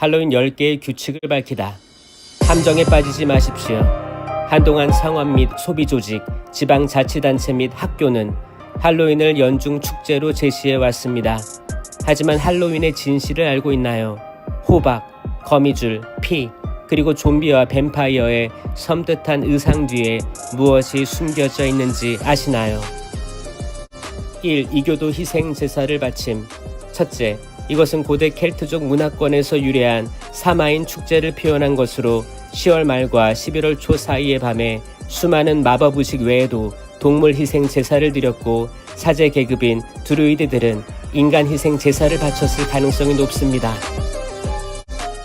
할로윈 10개의 규칙을 밝히다. 함정에 빠지지 마십시오. 한동안 상업 및 소비 조직, 지방 자치단체 및 학교는 할로윈을 연중 축제로 제시해 왔습니다. 하지만 할로윈의 진실을 알고 있나요? 호박, 거미줄, 피, 그리고 좀비와 뱀파이어의 섬뜩한 의상 뒤에 무엇이 숨겨져 있는지 아시나요? 1. 이교도 희생 제사를 바침. 첫째, 이것은 고대 켈트족 문화권에서 유래한 사마인 축제를 표현한 것으로 10월 말과 11월 초 사이의 밤에 수많은 마법 의식 외에도 동물 희생 제사를 드렸고 사제 계급인 드루이드들은 인간 희생 제사를 바쳤을 가능성이 높습니다.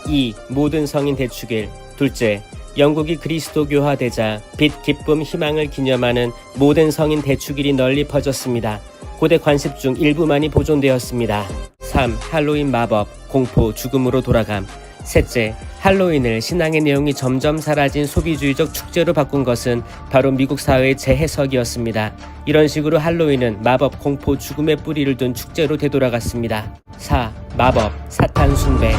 2. 모든 성인 대축일. 둘째, 영국이 그리스도교화 되자 빛, 기쁨, 희망을 기념하는 모든 성인 대축일이 널리 퍼졌습니다. 고대 관습 중 일부만이 보존되었습니다. 3. 할로윈 마법, 공포, 죽음으로 돌아감. 셋째, 할로윈을 신앙의 내용이 점점 사라진 소비주의적 축제로 바꾼 것은 바로 미국 사회의 재해석이었습니다. 이런 식으로 할로윈은 마법, 공포, 죽음의 뿌리를 둔 축제로 되돌아갔습니다. 4. 마법, 사탄 숭배.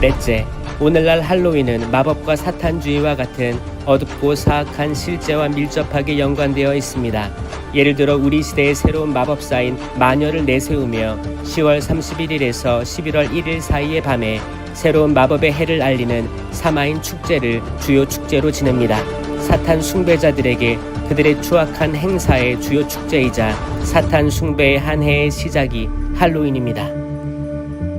넷째, 오늘날 할로윈은 마법과 사탄주의와 같은 어둡고 사악한 실제와 밀접하게 연관되어 있습니다. 예를 들어 우리 시대의 새로운 마법사인 마녀를 내세우며 10월 31일에서 11월 1일 사이의 밤에 새로운 마법의 해를 알리는 사마인 축제를 주요 축제로 지냅니다. 사탄 숭배자들에게 그들의 추악한 행사의 주요 축제이자 사탄 숭배의 한 해의 시작이 할로윈입니다.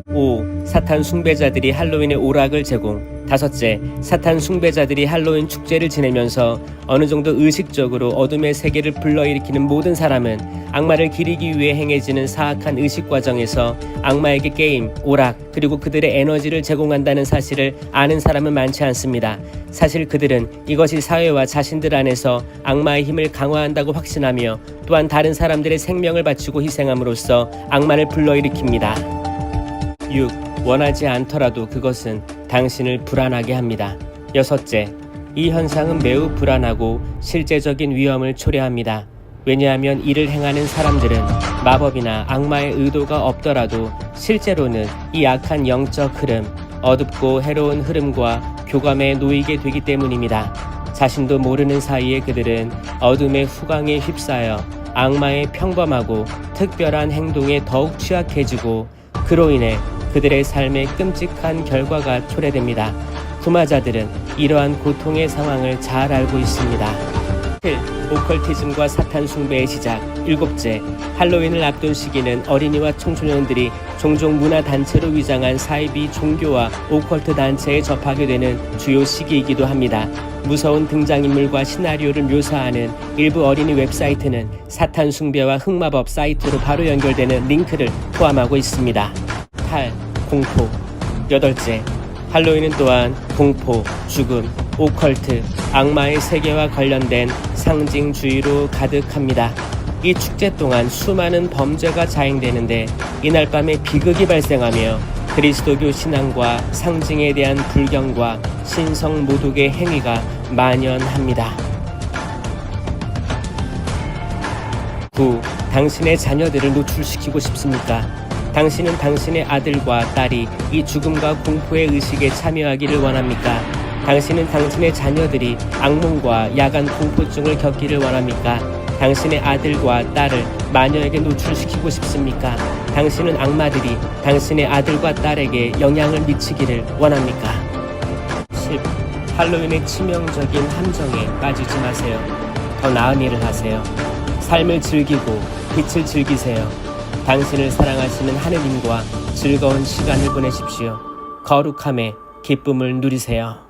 5. 사탄 숭배자들이 할로윈의 오락을 제공. 다섯째, 사탄 숭배자들이 할로윈 축제를 지내면서 어느 정도 의식적으로 어둠의 세계를 불러일으키는 모든 사람은 악마를 기리기 위해 행해지는 사악한 의식 과정에서 악마에게 게임, 오락, 그리고 그들의 에너지를 제공한다는 사실을 아는 사람은 많지 않습니다. 사실 그들은 이것이 사회와 자신들 안에서 악마의 힘을 강화한다고 확신하며 또한 다른 사람들의 생명을 바치고 희생함으로써 악마를 불러일으킵니다. 6. 원하지 않더라도 그것은 당신을 불안하게 합니다. 여섯째, 이 현상은 매우 불안하고 실제적인 위험을 초래합니다. 왜냐하면 이를 행하는 사람들은 마법이나 악마의 의도가 없더라도 실제로는 이 악한 영적 흐름, 어둡고 해로운 흐름과 교감에 놓이게 되기 때문입니다. 자신도 모르는 사이에 그들은 어둠의 후광에 휩싸여 악마의 평범하고 특별한 행동에 더욱 취약해지고 그로 인해 그들의 삶에 끔찍한 결과가 초래됩니다. 구마자들은 이러한 고통의 상황을 잘 알고 있습니다. 7. 오컬티즘과 사탄 숭배의 시작. 일곱째, 할로윈을 앞둔 시기는 어린이와 청소년들이 종종 문화 단체로 위장한 사이비 종교와 오컬트 단체에 접하게 되는 주요 시기이기도 합니다. 무서운 등장인물과 시나리오를 묘사하는 일부 어린이 웹사이트는 사탄 숭배와 흑마법 사이트로 바로 연결되는 링크를 포함하고 있습니다. 8. 공포 여덟째 할로윈은 또한 공포, 죽음, 오컬트, 악마의 세계와 관련된 상징주의로 가득합니다. 이 축제 동안 수많은 범죄가 자행되는데 이날 밤에 비극이 발생하며 그리스도교 신앙과 상징에 대한 불경과 신성 모독의 행위가 만연합니다. 9. 당신의 자녀들을 노출시키고 싶습니까? 당신은 당신의 아들과 딸이 이 죽음과 공포의 의식에 참여하기를 원합니까? 당신은 당신의 자녀들이 악몽과 야간 공포증을 겪기를 원합니까? 당신의 아들과 딸을 마녀에게 노출시키고 싶습니까? 당신은 악마들이 당신의 아들과 딸에게 영향을 미치기를 원합니까? 10. 할로윈의 치명적인 함정에 빠지지 마세요. 더 나은 일을 하세요. 삶을 즐기고 빛을 즐기세요. 당신을 사랑하시는 하느님과 즐거운 시간을 보내십시오. 거룩함에 기쁨을 누리세요.